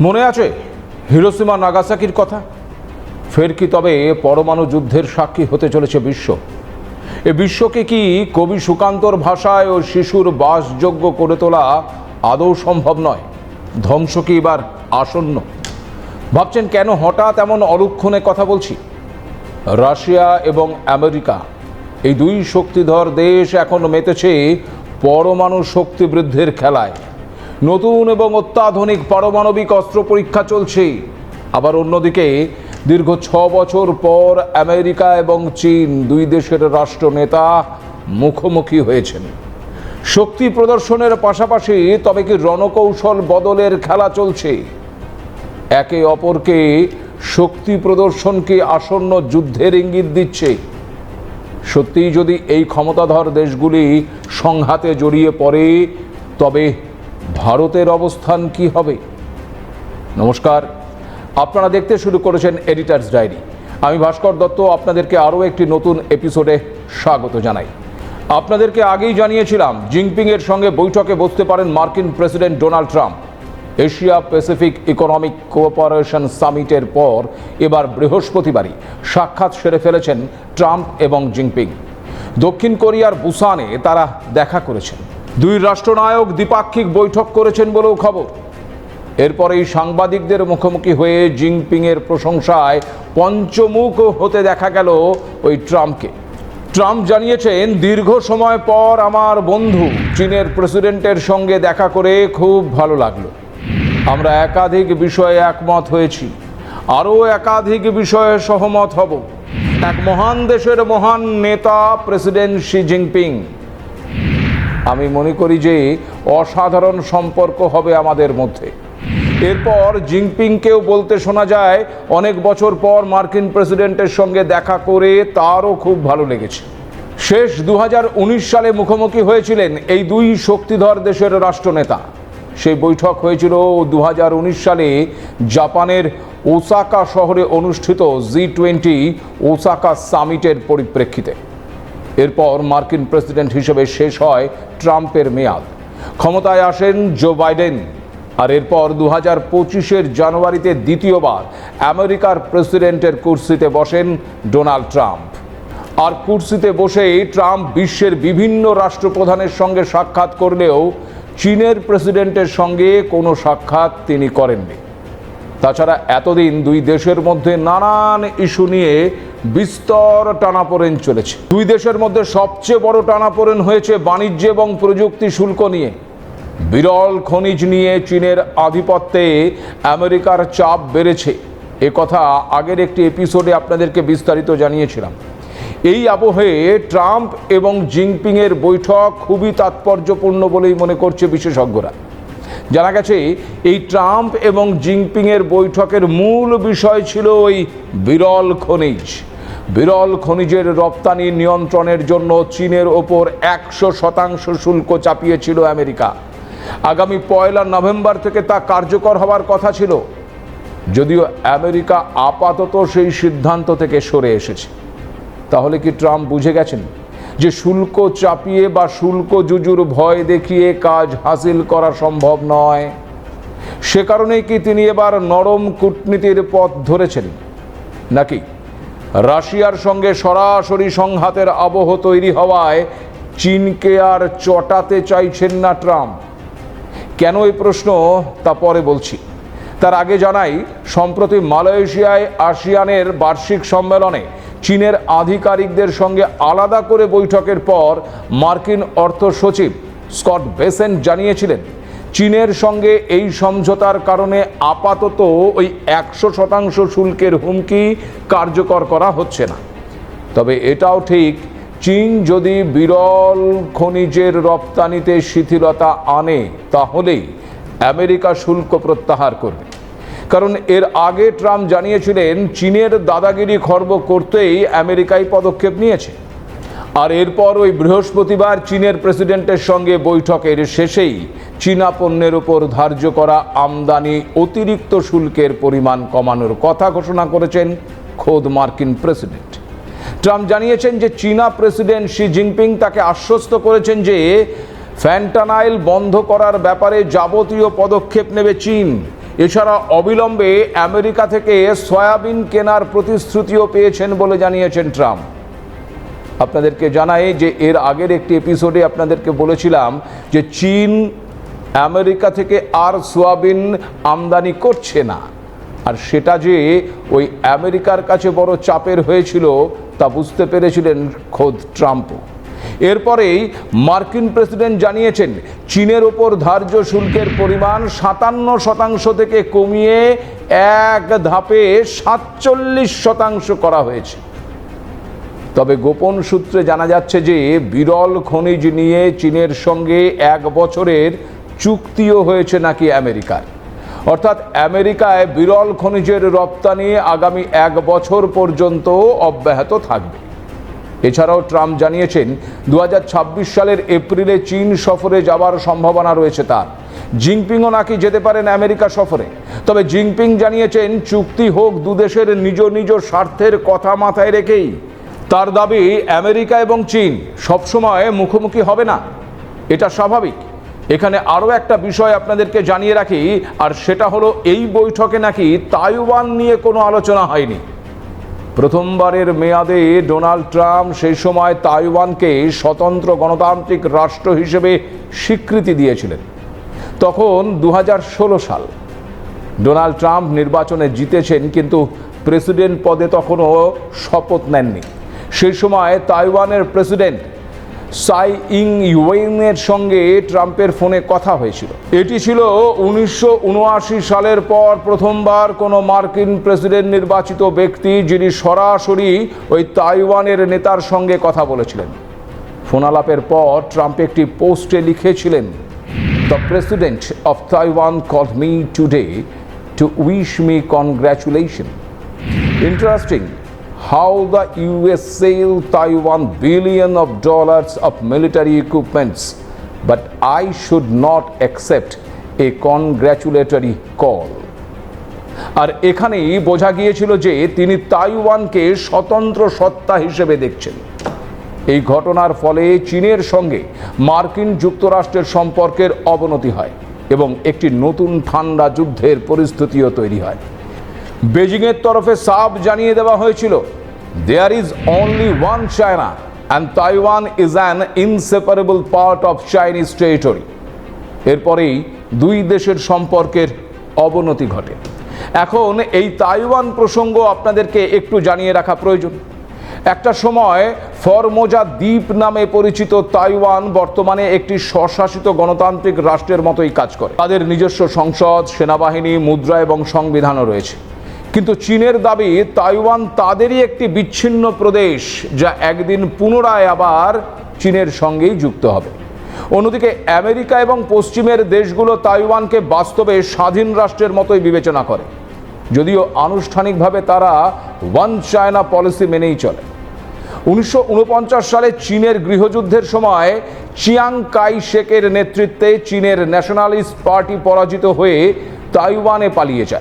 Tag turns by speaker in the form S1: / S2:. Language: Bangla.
S1: মনে আছে হিরোসীমা নাগাসাকির কথা? ফের কি তবে পরমাণু যুদ্ধের সাক্ষী হতে চলেছে বিশ্ব? এ বিশ্বকে কি কবি সুকান্তর ভাষায় ও শিশুর বাসযোগ্য করে তোলা আদৌ সম্ভব নয়? ধ্বংস কি এবার আসন্ন? ভাবছেন কেন হঠাৎ এমন অলক্ষণে কথা বলছি? রাশিয়া এবং আমেরিকা, এই দুই শক্তিধর দেশ এখন মেতেছে পরমাণু শক্তি বৃদ্ধির খেলায়। নতুন এবং অত্যাধুনিক পারমাণবিক অস্ত্র পরীক্ষা চলছে। আবার অন্যদিকে, দীর্ঘ ছ বছর পর আমেরিকা এবং চীন দুই দেশের রাষ্ট্রনেতা মুখোমুখি হয়েছেন। শক্তি প্রদর্শনের পাশাপাশি তবে কি রণকৌশল বদলের খেলা চলছে? একে অপরকে শক্তি প্রদর্শনকে আসন্ন যুদ্ধের ইঙ্গিত দিচ্ছে। সত্যিই যদি এই ক্ষমতাধর দেশগুলি সংঘাতে জড়িয়ে পড়ে, তবে ভারতের অবস্থান কি হবে? নমস্কার। আপনারা দেখতে শুরু করেছেন এডিটার্স ডায়েরি আমি ভাস্কর দত্ত, আপনাদেরকে আরও একটি নতুন এপিসোডে স্বাগত জানাই। আপনাদেরকে আগেই জানিয়েছিলাম, জিনপিংয়ের সঙ্গে বৈঠকে বসতে পারেন মার্কিন president Donald Trump. Asia Pacific economic cooperation সামিটের পর এবার বৃহস্পতিবারই সাক্ষাৎ সেরে ফেলেছেন ট্রাম্প এবং জিনপিং। দক্ষিণ কোরিয়ার বুসানে তারা দেখা করেছেন। দুই রাষ্ট্রনায়ক দ্বিপাক্ষিক বৈঠক করেছেন বলেও খবর। এরপরেই সাংবাদিকদের মুখোমুখি হয়ে জিনপিংয়ের প্রশংসায় পঞ্চমুখ হতে দেখা গেল ওই ট্রাম্পকে। ট্রাম্প জানিয়েছেন, দীর্ঘ সময় পর আমার বন্ধু চীনের প্রেসিডেন্টের সঙ্গে দেখা করে খুব ভালো লাগল। আমরা একাধিক বিষয়ে একমত হয়েছি। আরও একাধিক বিষয়ে সহমত হব। এক মহান দেশের মহান নেতা, প্রেসিডেন্ট শি জিনপিং। আমি মনে করি যে অসাধারণ সম্পর্ক হবে আমাদের মধ্যে। এরপর জিনপিংকেও বলতে শোনা যায়, অনেক বছর পর মার্কিন প্রেসিডেন্টের সঙ্গে দেখা করে তারও খুব ভালো লেগেছে। শেষ দু হাজার উনিশ সালে মুখোমুখি হয়েছিলেন এই দুই শক্তিধর দেশের রাষ্ট্রনেতা। সেই বৈঠক হয়েছিল দু হাজার উনিশ সালে জাপানের ওসাকা শহরে অনুষ্ঠিত জি টোয়েন্টি ওসাকা সামিটের পরিপ্রেক্ষিতে। এরপর মার্কিন প্রেসিডেন্ট হিসেবে শেষ হয় ট্রাম্পের মেয়াদ। ক্ষমতায় আসেন জো বাইডেন। আর এরপর দু হাজার পঁচিশের জানুয়ারিতে দ্বিতীয়বার আমেরিকার প্রেসিডেন্টের কুর্সিতে বসেন ডোনাল্ড ট্রাম্প। আর কুর্সিতে বসেই ট্রাম্প বিশ্বের বিভিন্ন রাষ্ট্রপ্রধানের সঙ্গে সাক্ষাৎ করলেও চীনের প্রেসিডেন্টের সঙ্গে কোনো সাক্ষাৎ তিনি করেননি। তাছাড়া এতদিন দুই দেশের মধ্যে নানান ইস্যু নিয়ে বিস্তর টানাপোড়েন চলেছে। দুই দেশের মধ্যে সবচেয়ে বড় টানাপোড়েন হয়েছে বাণিজ্য এবং প্রযুক্তি শুল্ক নিয়ে। বিরল খনিজ নিয়ে চীনের আধিপত্যে আমেরিকার চাপ বেড়েছে। এ কথা আগের একটি এপিসোডে আপনাদেরকে বিস্তারিত জানিয়েছিলাম। এই আবহে ট্রাম্প এবং জিনপিংয়ের বৈঠক খুবই তাৎপর্যপূর্ণ বলেই মনে করছে বিশেষজ্ঞরা। জানা গেছে, এই ট্রাম্প এবং জিনপিংয়ের বৈঠকের মূল বিষয় ছিল ওই বিরল খনিজ। বিরল খনিজের রপ্তানি নিয়ন্ত্রণের জন্য চীনের ওপর একশো শতাংশ শুল্ক চাপিয়েছিল আমেরিকা। আগামী পয়লা নভেম্বর থেকে তা কার্যকর হওয়ার কথা ছিল। যদিও আমেরিকা আপাতত সেই সিদ্ধান্ত থেকে সরে এসেছে। তাহলে কি ট্রাম্প বুঝে গেছেন যে শুল্ক চাপিয়ে বা শুল্ক জুজুর ভয় দেখিয়ে কাজ হাসিল করা সম্ভব নয়? সে কারণেই কি তিনি এবার নরম কূটনীতির পথ ধরেছেন? নাকি রাশিয়ার সঙ্গে সরাসরি সংঘাতের আবহ তৈরি হওয়ায় চীনকে আর চটাতে চাইছেন না ট্রাম্প। কেন এই প্রশ্ন? তা পরে বলছি। তার আগে জানাই, সম্প্রতি মালয়েশিয়ায় আসিয়ানের বার্ষিক সম্মেলনে চীনের আধিকারিকদের সঙ্গে আলাদা করে বৈঠকের পর মার্কিন অর্থ সচিব স্কট বেসেন্ট জানিয়েছিলেন চীনের সঙ্গে এই সমঝোতার কারণে আপাতত ওই একশো শতাংশ শুল্কের হুমকি কার্যকর করা হচ্ছে না। তবে এটাও ঠিক, চীন যদি বিরল খনিজের রপ্তানিতে শিথিলতা আনে, তাহলেই আমেরিকা শুল্ক প্রত্যাহার করবে। কারণ এর আগে ট্রাম্প জানিয়েছিলেন, চীনের দাদাগিরি খর্ব করতেই আমেরিকাই পদক্ষেপ নিয়েছে। আর এরপর ওই বৃহস্পতিবার চীনের প্রেসিডেন্টের সঙ্গে বৈঠকের শেষেই চীনা পণ্যের ওপর ধার্য করা আমদানি অতিরিক্ত শুল্কের পরিমাণ কমানোর কথা ঘোষণা করেছেন খোদ মার্কিন প্রেসিডেন্ট। ট্রাম্প জানিয়েছেন যে চীনা প্রেসিডেন্ট শি জিনপিং তাকে আশ্বস্ত করেছেন যে ফ্যান্টানাইল বন্ধ করার ব্যাপারে যাবতীয় পদক্ষেপ নেবে চীন। এছাড়া অবিলম্বে আমেরিকা থেকে সয়াবিন কেনার প্রতিশ্রুতিও পেয়েছেন বলে জানিয়েছেন ট্রাম্প। আপনাদেরকে জানাই যে এর আগের একটি এপিসোডে আপনাদেরকে বলেছিলাম যে চীন আমেরিকা থেকে আর সোয়াবিন আমদানি করছে না। আর সেটা যে ওই আমেরিকার কাছে বড় চাপের হয়েছিল তা বুঝতে পেরেছিলেন খোদ ট্রাম্পও। এরপরেই মার্কিন প্রেসিডেন্ট জানিয়েছেন, চীনের ওপর ধার্য শুল্কের পরিমাণ সাতান্ন শতাংশ থেকে কমিয়ে এক ধাপে সাতচল্লিশ শতাংশ করা হয়েছে। তবে গোপন সূত্রে জানা যাচ্ছে যে বিরল খনিজ নিয়ে চীনের সঙ্গে এক বছরের চুক্তিও হয়েছে নাকি আমেরিকার। অর্থাৎ আমেরিকায় বিরল খনিজের রপ্তানি আগামী এক বছর পর্যন্ত অব্যাহত থাকবে। এছাড়াও ট্রাম্প জানিয়েছেন দু হাজার ছাব্বিশ সালের এপ্রিলে চীন সফরে যাওয়ার সম্ভাবনা রয়েছে তার। জিনপিংও নাকি যেতে পারেন আমেরিকা সফরে। তবে জিনপিং জানিয়েছেন, চুক্তি হোক দুদেশের নিজ নিজ স্বার্থের কথা মাথায় রেখেই তার দাবি, আমেরিকা এবং চীন সবসময় মুখোমুখি হবে না। এটা স্বাভাবিক। এখানে আরও একটা বিষয় আপনাদেরকে জানিয়ে রাখি, আর সেটা হলো এই বৈঠকে নাকি তাইওয়ান নিয়ে কোনো আলোচনা হয়নি। প্রথমবারের মেয়াদে ডোনাল্ড ট্রাম্প সেই সময় তাইওয়ানকে স্বতন্ত্র গণতান্ত্রিক রাষ্ট্র হিসেবে স্বীকৃতি দিয়েছিলেন। তখন দু হাজার ষোলো সাল ডোনাল্ড ট্রাম্প নির্বাচনে জিতেছেন, কিন্তু প্রেসিডেন্ট পদে তখনও শপথ নেননি। সেই সময় তাইওয়ানের প্রেসিডেন্ট সাই ইং ইউয়েনের সঙ্গে ট্রাম্পের ফোনে কথা হয়েছিল। এটি ছিল উনিশশো উনআশি সালের পর প্রথমবার কোনো মার্কিন প্রেসিডেন্ট নির্বাচিত ব্যক্তি যিনি সরাসরি ওই তাইওয়ানের নেতার সঙ্গে কথা বলেছিলেন। ফোনালাপের পর ট্রাম্প একটি পোস্টে লিখেছিলেন the president of Taiwan call me today to wish me congratulation Interesting how the US sell Taiwan billion of dollars of military equipments, but I should not accept a congratulatory call. আর এখানেই বোঝা গিয়েছিল যে তিনি তাইওয়ানকে স্বতন্ত্র সত্তা হিসেবে দেখছেন। এই ঘটনার ফলে চীনের সঙ্গে মার্কিন যুক্তরাষ্ট্রের সম্পর্কের অবনতি হয় এবং একটি নতুন ঠান্ডা যুদ্ধের পরিস্থিতিও তৈরি হয়। বেজিংয়ের তরফে সাফ জানিয়ে দেওয়া হয়েছিল there is only one China and Taiwan is an inseparable part of Chinese territory এরপরেই দুই দেশের সম্পর্কের অবনতি ঘটে। এখন এই তাইওয়ান প্রসঙ্গ আপনাদেরকে একটু জানিয়ে রাখা প্রয়োজন। একটা সময় ফরমোজা দ্বীপ নামে পরিচিত তাইওয়ান বর্তমানে একটি স্বশাসিত গণতান্ত্রিক রাষ্ট্রের মতোই কাজ করে। তাদের নিজস্ব সংসদ, সেনাবাহিনী, মুদ্রা এবং সংবিধানও রয়েছে। কিন্তু চীনের দাবি, তাইওয়ান তাদেরই একটি বিচ্ছিন্ন প্রদেশ যা একদিন পুনরায় আবার চীনের সঙ্গেই যুক্ত হবে। অন্যদিকে আমেরিকা এবং পশ্চিমের দেশগুলো তাইওয়ানকে বাস্তবে স্বাধীন রাষ্ট্রের মতোই বিবেচনা করে। যদিও আনুষ্ঠানিকভাবে তারা ওয়ান চায়না পলিসি মেনেই চলে। উনিশশো ঊনপঞ্চাশ সালে চীনের গৃহযুদ্ধের সময় চিয়াং কাই শেকের নেতৃত্বে চীনের ন্যাশনালিস্ট পার্টি পরাজিত হয়ে তাইওয়ানে পালিয়ে যায়।